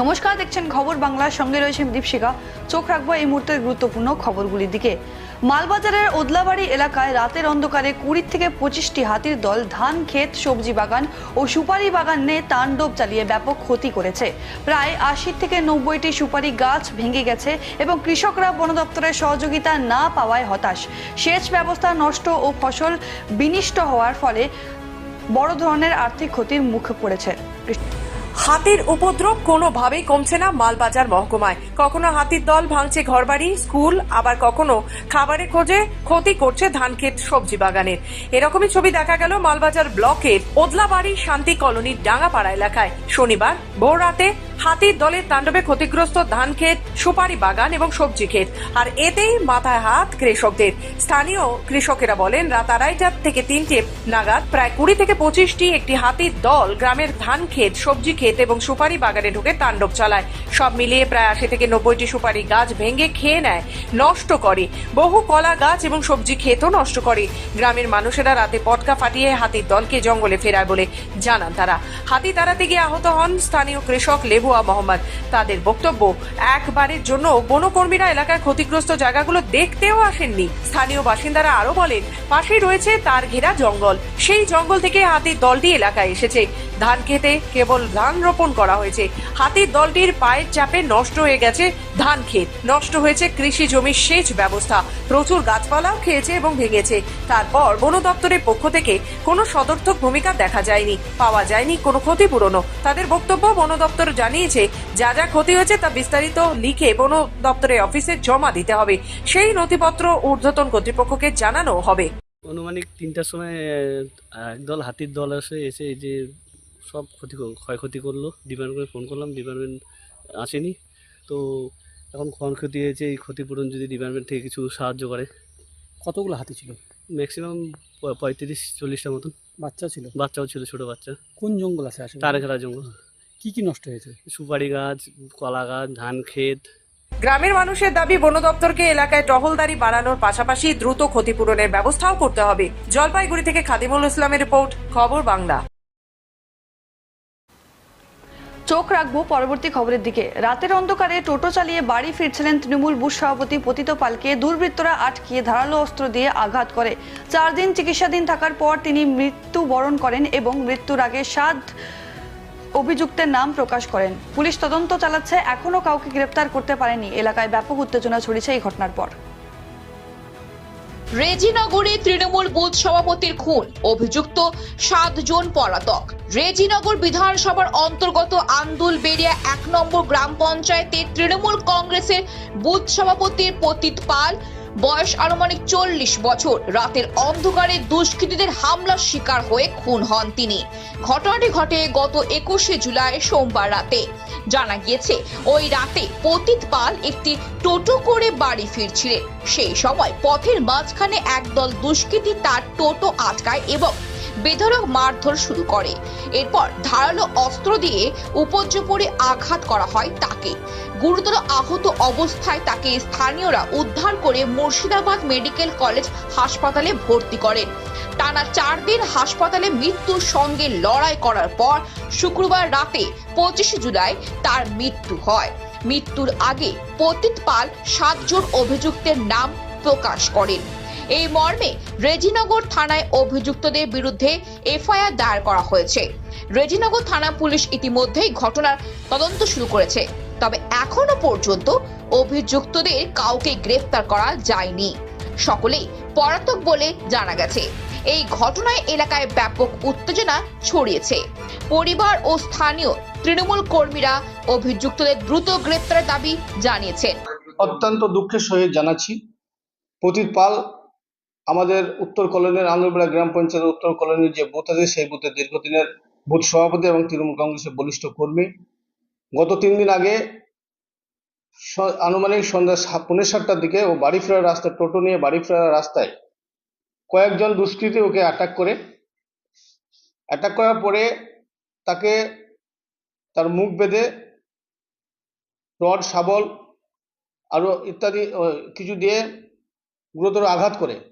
নমস্কার, দেখছেন খবর বাংলার সঙ্গে রয়েছে দীপশিকা চোখ রাখব এই মুহূর্তের গুরুত্বপূর্ণ খবরগুলির দিকে। মালবাজারের ওদলাবাড়ি এলাকায় রাতের অন্ধকারে কুড়ি থেকে পঁচিশটি হাতির দল ধান, ক্ষেত, সবজি বাগান ও সুপারি বাগানে তাণ্ডব চালিয়ে ব্যাপক ক্ষতি করেছে। প্রায় আশি থেকে নব্বইটি সুপারি গাছ ভেঙে গেছে এবং কৃষকরা বন দপ্তরের সহযোগিতা না পাওয়ায় হতাশ। সেচ ব্যবস্থা নষ্ট ও ফসল বিনিষ্ট হওয়ার ফলে বড় ধরনের আর্থিক ক্ষতির মুখে পড়েছে। হাতির উপদ্রব কোনোভাবেই কমছে না মালবাজার মহকুমায়। কখনো হাতির দল ভাঙছে ঘরবাড়ি, স্কুল, আবার কখনো খাবারে খোঁজে ক্ষতি করছে ধানক্ষেত সবজি বাগানের। এরকমই ছবি দেখা গেল মালবাজার ব্লকের ওদলাবাড়ি শান্তি কলোনির ডাঙ্গাপাড়া এলাকায়। শনিবার ভোর রাতে হাতির দলের তাণ্ডবে ক্ষতিগ্রস্ত ধান ক্ষেত, সুপারি বাগান এবং সবজি ক্ষেত। আর এতেই মাথায় হাত কৃষকদের। স্থানীয় কৃষকেরা বলেন, রাত আড়াইটার থেকে তিনটে নাগাদ প্রায় কুড়ি থেকে পঁচিশটি একটি হাতির দল গ্রামের ধান ক্ষেত, সবজি ক্ষেত এবং সুপারি বাগানে ঢুকে তাণ্ডব চালায়। সব মিলিয়ে প্রায় আশি থেকে নব্বইটি সুপারি গাছ ভেঙে খেয়ে নেয়, নষ্ট করে। বহু কলা গাছ এবং সবজি ক্ষেতও নষ্ট করে। গ্রামের মানুষেরা রাতে পটকা ফাটিয়ে হাতির দলকে জঙ্গলে ফেরায় বলে জানান তারা। হাতি তাড়াতে গিয়ে আহত হন স্থানীয় কৃষক লেবুয়া মোহাম্মদ। তাদের বক্তব্য, একবারের জন্য বনকর্মীরা এলাকার ক্ষতিগ্রস্ত জায়গাগুলো দেখতেও আসেননি। স্থানীয় বাসিন্দারা আরও বলেন, পাশেই রয়েছে তার ঘেরা জঙ্গল। সেই জঙ্গল থেকে হাতির দলটি এলাকায় এসেছে। ধান খেতে কেবল ধান রোপণ করা হয়েছে। হাতির দলটির পায়ের চাপে নষ্ট হয়ে গেছে ধান ক্ষেত। নষ্ট হয়েছে কৃষি জমির সেচ ব্যবস্থা। প্রচুর গাছপালাও খেয়েছে এবং ভেঙেছে। তারপর বন দপ্তরের পক্ষ থেকে কোনো সদর্থক ভূমিকা দেখা যায়নি। পাওয়া যায়নি কোনো ক্ষতিপূরণও। তাদের বক্তব্য বন দপ্তর জানিয়েছে যা যা ক্ষতি হয়েছে তা বিস্তারিত লিখে বন দপ্তরের অফিসে জমা দিতে হবে। সেই নথিপত্র ঊর্ধ্বতন কর্তৃপক্ষকে জানানো হবে। অনুমানিক তিনটার সময় একদল হাতির দল আসে এসে এই যে সব ক্ষতি ক্ষয়ক্ষতি করল। ডিপার্টমেন্টে ফোন করলাম ডিপার্টমেন্ট আসেনি। তো এখন ক্ষয়ক্ষতি হয়েছে এই ক্ষতিপূরণ যদি ডিপার্টমেন্ট থেকে কিছু সাহায্য করে। কতগুলো হাতি ছিল? ম্যাক্সিমাম পঁয়ত্রিশ চল্লিশটা মতন। বাচ্চা ছিল? বাচ্চাও ছিল ছোটো বাচ্চা। কোন জঙ্গল আছে তারেখারা জঙ্গল। কি কি নষ্ট হয়েছে? সুপারি গাছ কলা গাছ ধান ক্ষেত। গ্রামের মানুষের দাবি বন দপ্তরকে এলাকায় টহলদারি বাড়ানোর পাশাপাশি দ্রুত ক্ষতিপূরণের ব্যবস্থাও করতে হবে। জলপাইগুড়ি থেকে খাদিমুল ইসলামের রিপোর্ট খবর বাংলা। চোখ রাখব পরবর্তী খবরের দিকে। রাতের অন্ধকারে টোটো চালিয়ে বাড়ি ফিরছিলেন তৃণমূল বুথ সভাপতি পতিত পালকে। দুর্বৃত্তরা আটকিয়ে ধারালো অস্ত্র দিয়ে আঘাত করে। চার দিন চিকিৎসাধীন থাকার পর তিনি মৃত্যু বরণ করেন এবং মৃত্যুর আগে সাত অভিযুক্তের নাম প্রকাশ করেন। পুলিশ তদন্ত চালাচ্ছে, এখনও কাউকে গ্রেপ্তার করতে পারেনি। এলাকায় ব্যাপক উত্তেজনা ছড়িয়েছে এই ঘটনার পর। রেজিনগরে তৃণমূল বুথ সভাপতির খুন। অভিযুক্ত সাতজন পলাতক। রেজিনগর বিধানসভার অন্তর্গত আন্দুল বেরিয়া এক নম্বর গ্রাম পঞ্চায়েতের তৃণমূল কংগ্রেসের বুথ সভাপতির পতিত পাল বয়স আনুমানিক চল্লিশ বছর। রাতের অন্ধকারে দুষ্কৃতীদের হামলার শিকার হয়ে খুন হন তিনি। ঘটনাটি ঘটে গত একুশে জুলাই সোমবার রাতে। জানা গিয়েছে, ওই রাতে পতিত পাল একটি টোটো করে বাড়ি ফিরছিলেন। সেই সময় পথের মাঝখানে একদল দুষ্কৃতী তার টোটো আটকায় এবং বেধড়ক মারধর শুরু করে। এরপর ধারালো অস্ত্র দিয়ে উপর্যুপরি আঘাত করা হয় তাকে। গুরুতর আহত অবস্থায় তাকে স্থানীয়রা উদ্ধার করে মুর্শিদাবাদ মেডিকেল কলেজ হাসপাতালে ভর্তি করেন। টানা চার দিন হাসপাতালে মৃত্যুর সঙ্গে লড়াই করার পর শুক্রবার রাতে পঁচিশে জুলাই তার মৃত্যু হয়। মৃত্যুর আগে পতিত পাল সাতজন অভিযুক্তের নাম প্রকাশ করেন। এই মর্মে রেজিনগর থানায় অভিযুক্তদের বিরুদ্ধে এফআইআর দায়ের করা হয়েছে। রেজিনগর থানা পুলিশ ইতিমধ্যেই ঘটনার তদন্ত শুরু করেছে। তবে এখনও পর্যন্ত অভিযুক্তদের কাউকে গ্রেফতার করা যায়নি। সকলেই পলাতক বলে জানা গেছে। এই ঘটনায় এলাকায় ব্যাপক উত্তেজনা ছড়িয়েছে। পরিবার ও স্থানীয় তৃণমূল কর্মীরা অভিযুক্তদের দ্রুত গ্রেপ্তারের দাবি জানিয়েছেন। অত্যন্ত দুঃখের সহিত জানাচ্ছি। পতিত পাল আমাদের উত্তর কলোনির আন্দরপাড়া গ্রাম পঞ্চায়েত উত্তর কলোনির যে বুথ আছে, সেই বুথের দীর্ঘদিনের বুথ সভাপতি এবং তৃণমূল কংগ্রেসের বলিষ্ঠ কর্মী। গত তিন দিন আগে আনুমানিক সন্ধ্যা সা- পৌনে সাতটার দিকে ও বাড়ি ফেরার রাস্তায়, টোটো নিয়ে বাড়ি ফেরার রাস্তায় কয়েকজন দুষ্কৃতী ওকে অ্যাটাক করে। অ্যাটাক করার পরে তাকে তার মুখ বেঁধে রড, শাবল আরও ইত্যাদি কিছু দিয়ে গুরুতর আঘাত করে।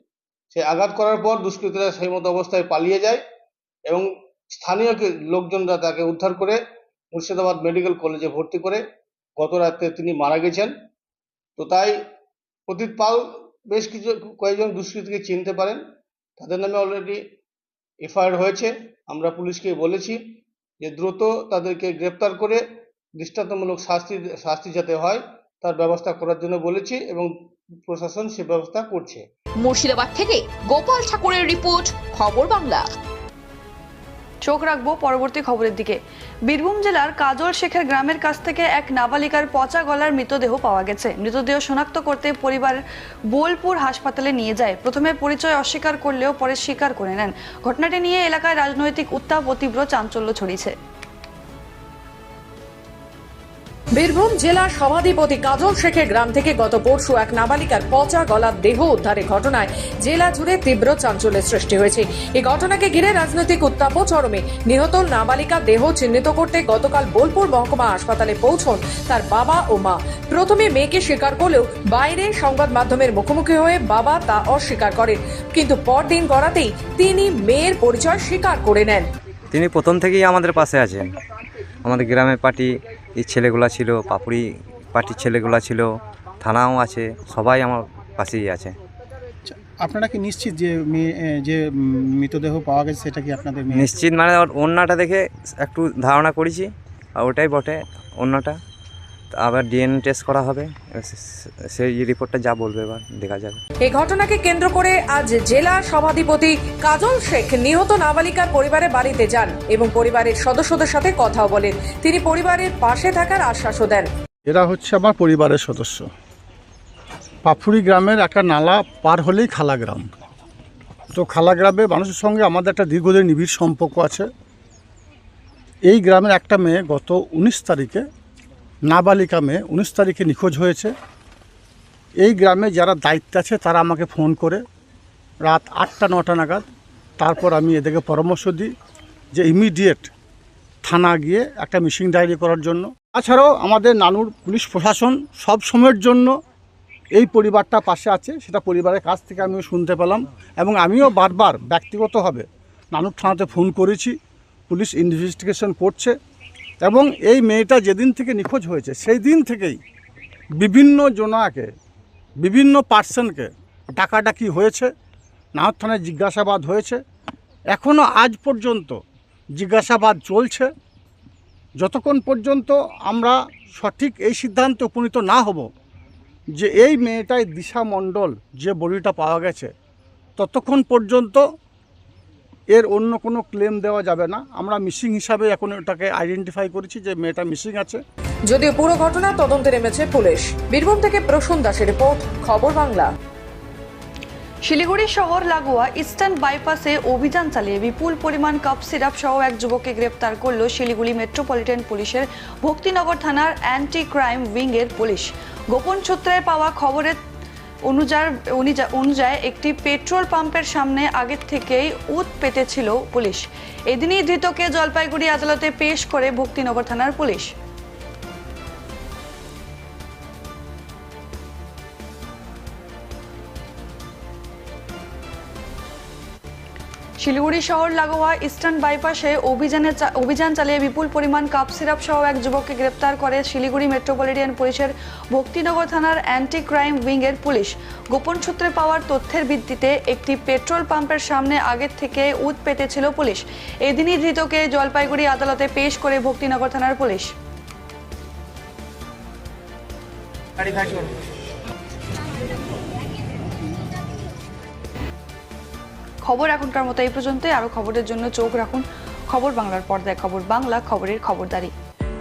সেই আঘাত করার পর দুষ্কৃতীরা সেই মতো অবস্থায় পালিয়ে যায় এবং স্থানীয় লোকজনরা তাকে উদ্ধার করে মুর্শিদাবাদ মেডিকেল কলেজে ভর্তি করে গত রাতে তিনি মারা গেছেন। তো তাই প্রতীক পাল বেশ কিছু কয়েকজন দুষ্কৃতীকে চিনতে পারেন। তাদের নামে অলরেডি এফআইআর হয়েছে। আমরা পুলিশকে বলেছি যে দ্রুত তাদেরকে গ্রেপ্তার করে দৃষ্টান্তমূলক শাস্তি শাস্তি যাতে হয় তার ব্যবস্থা করার জন্য বলেছি এবং প্রশাসন সে ব্যবস্থা করছে। মুর্শিদাবাদ থেকে গোপাল ঠাকুরের রিপোর্ট খবর বাংলা। চোখ রাখব পরবর্তী খবরের দিকে। বীরভূম জেলার কাজল শেখের গ্রামের কাছ থেকে এক নাবালিকার পচা গলার মৃতদেহ পাওয়া গেছে। মৃতদেহ শনাক্ত করতে পরিবার বোলপুর হাসপাতালে নিয়ে যায়। প্রথমে পরিচয় অস্বীকার করলেও পরে স্বীকার করে নেন। ঘটনাটি নিয়ে এলাকায় রাজনৈতিক উত্তাপ ও তীব্র চাঞ্চল্য ছড়িয়েছে। বীরভূম জেলার সভাধিপতি কাজল শেখের গ্রাম থেকে গত পরশু এক নাবালিকার পচা গলার দেহ উদ্ধারের ঘটনায় জেলা জুড়ে তীব্র চাঞ্চল্যের সৃষ্টি হয়েছে। এই ঘটনাকে ঘিরে রাজনৈতিক উত্তাপ চরমে নিহত নাবালিকার দেহ চিহ্নিত করতে গতকাল বোলপুর মহকুমা হাসপাতালে পৌঁছন তার বাবা ও মা। প্রথমে মেয়েকে স্বীকার করলেও বাইরে সংবাদ মাধ্যমের মুখোমুখি হয়ে বাবা তা অস্বীকার করেন। কিন্তু পরদিন গড়াতেই তিনি মেয়ের পরিচয় স্বীকার করে নেন। তিনি প্রথম থেকেই আমাদের পাশে আছেন। আমাদের গ্রামের পার্টি এই ছেলেগুলা ছিল পাপুড়ি পার্টির ছেলেগুলা ছিল থানাও আছে সবাই আমার পাশেই আছে। আপনারা কি নিশ্চিত যে মেয়ে যে মৃতদেহ পাওয়া গেছে সেটা কি আপনাদের নিশ্চিত মানে ওর অন্যটা দেখে একটু ধারণা করেছি আর ওটাই বটে তো আবার ডিএনএ টেস্ট করা হবে। সেই রিপোর্টটা যা বলবে এবার দেখা যাবে এই ঘটনাকে কেন্দ্র করে আজ জেলা সভাধিপতি কাজল শেখ নিহত নাবালিকার পরিবারের বাড়িতে যান এবং পরিবারের সদস্যদের সাথে কথাও বলেন। তিনি পরিবারের পাশে থাকার আশ্বাসও দেন। এরা হচ্ছে আমার পরিবারের সদস্য। পাফুরি গ্রামের একটা নালা পার হলেই খালা গ্রাম। তো খালা গ্রামে মানুষের সঙ্গে আমাদের একটা দীর্ঘদিন নিবিড় সম্পর্ক আছে। এই গ্রামের একটা মেয়ে গত উনিশ তারিখে নাবালিকা মেয়ে উনিশ তারিখে নিখোঁজ হয়েছে। এই গ্রামে যারা দায়িত্বে আছে, তারা আমাকে ফোন করে রাত আটটা, নটা নাগাদ। তারপর আমি এদেরকে পরামর্শ দিই যে ইমিডিয়েট থানা গিয়ে একটা মিসিং ডায়েরি করার জন্য। তাছাড়াও আমাদের নানুর পুলিশ প্রশাসন সব সময়ের জন্য এই পরিবারটা পাশে আছে, সেটা পরিবারের কাছ থেকে আমিও শুনতে পেলাম এবং আমিও বারবার ব্যক্তিগতভাবে নানুর থানাতে ফোন করেছি। পুলিশ ইনভেস্টিগেশন করছে। এবং এই মেয়েটা যেদিন থেকে নিখোঁজ হয়েছে, সেই দিন থেকেই বিভিন্ন জনাকে, বিভিন্ন পার্সনকে ডাকাডাকি হয়েছে, নাহর থানায় জিজ্ঞাসাবাদ হয়েছে। এখনও আজ পর্যন্ত জিজ্ঞাসাবাদ চলছে। যতক্ষণ পর্যন্ত আমরা সঠিক এই সিদ্ধান্তে উপনীত না হব যে এই মেয়েটাই দিশা মণ্ডল যে বডিটা পাওয়া গেছে, ততক্ষণ পর্যন্ত এর অন্য কোনো ক্লেম দেওয়া যাবে না। আমরা মিসিং হিসাবে এখন এটাকে আইডেন্টিফাই করেছি যে মেয়েটা মিসিং আছে। যদিও পুরো ঘটনা তদন্তে নেমেছে পুলিশ। বীরভূম থেকে প্রসূন দাসের রিপোর্ট, খবর বাংলা। শিলিগুড়ি শহর লাগোয়া ইস্টার্ন বাইপাসে অভিযান চালিয়ে বিপুল পরিমাণ কাপ, সিরাপ সহ এক যুবককে গ্রেপ্তার করল শিলিগুড়ি মেট্রোপলিটন পুলিশের ভক্তিনগর থানার অ্যান্টি ক্রাইম উইংয়ের পুলিশ। গোপন সূত্রে পাওয়া খবরের অনুযার অনুযা- অনুযায়ী একটি পেট্রোল পাম্পের সামনে আগের থেকেই উত পেতেছিল পুলিশ। এদিনই ধৃতকে জলপাইগুড়ি আদালতে পেশ করে ভক্তিনগর থানার পুলিশ। শিলিগুড়ি শহর লাগোয়া ইস্টার্ন বাইপাসে অভিযানে অভিযান চালিয়ে বিপুল পরিমাণ কাপ সিরাপ সহ এক যুবককে গ্রেপ্তার করে শিলিগুড়ি মেট্রোপলিটন পুলিশের ভক্তিনগর থানার অ্যান্টি ক্রাইম উইংয়ের পুলিশ। গোপন সূত্রে পাওয়ার তথ্যের ভিত্তিতে একটি পেট্রোল পাম্পের সামনে আগের থেকে উত পেতেছিল পুলিশ। এদিনই ধৃতকে জলপাইগুড়ি আদালতে পেশ করে ভক্তিনগর থানার পুলিশ। খবর এখনকার মতো এই পর্যন্তই আরও খবরের জন্য চোখ রাখুন। খবর বাংলার পর্দায় খবর, বাংলা খবরের খবরদারি।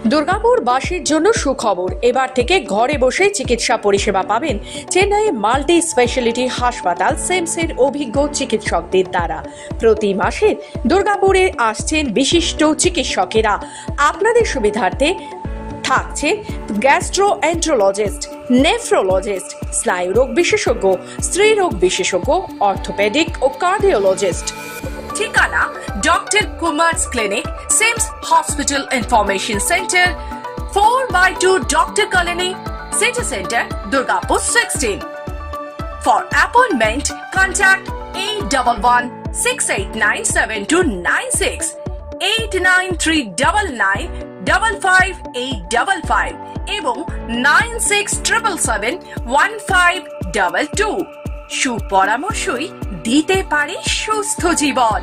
দুর্গাপুর বাসীর জন্য সুখবর। এবার থেকে ঘরে বসে চিকিৎসা পরিষেবা পাবেন চেন্নাই মাল্টি স্পেশালিটি হাসপাতাল সেমসের অভিজ্ঞ চিকিৎসকদের দ্বারা। প্রতি মাসে দুর্গাপুরে আসছেন বিশিষ্ট চিকিৎসকেরা। আপনাদের সুবিধার্থে থাকছে গ্যাস্ট্রোএন্ট্রোলজিস্ট নেফ্রোলজিস্ট স্নায়ুরোগ বিশেষজ্ঞ স্ত্রীরোগ বিশেষজ্ঞ অর্থোপেডিক ও কার্ডিওলজিস্ট ঠিকানা doctor Kumar's clinic seems hospital information centre four by two doctor colony city centre Durgapur sixteen For appointment, contact 811 689 7296 89399 double five eight double five এবং nine six triple seven one five double two সুপরামর্শই দিতে পারে সুস্থ জীবন।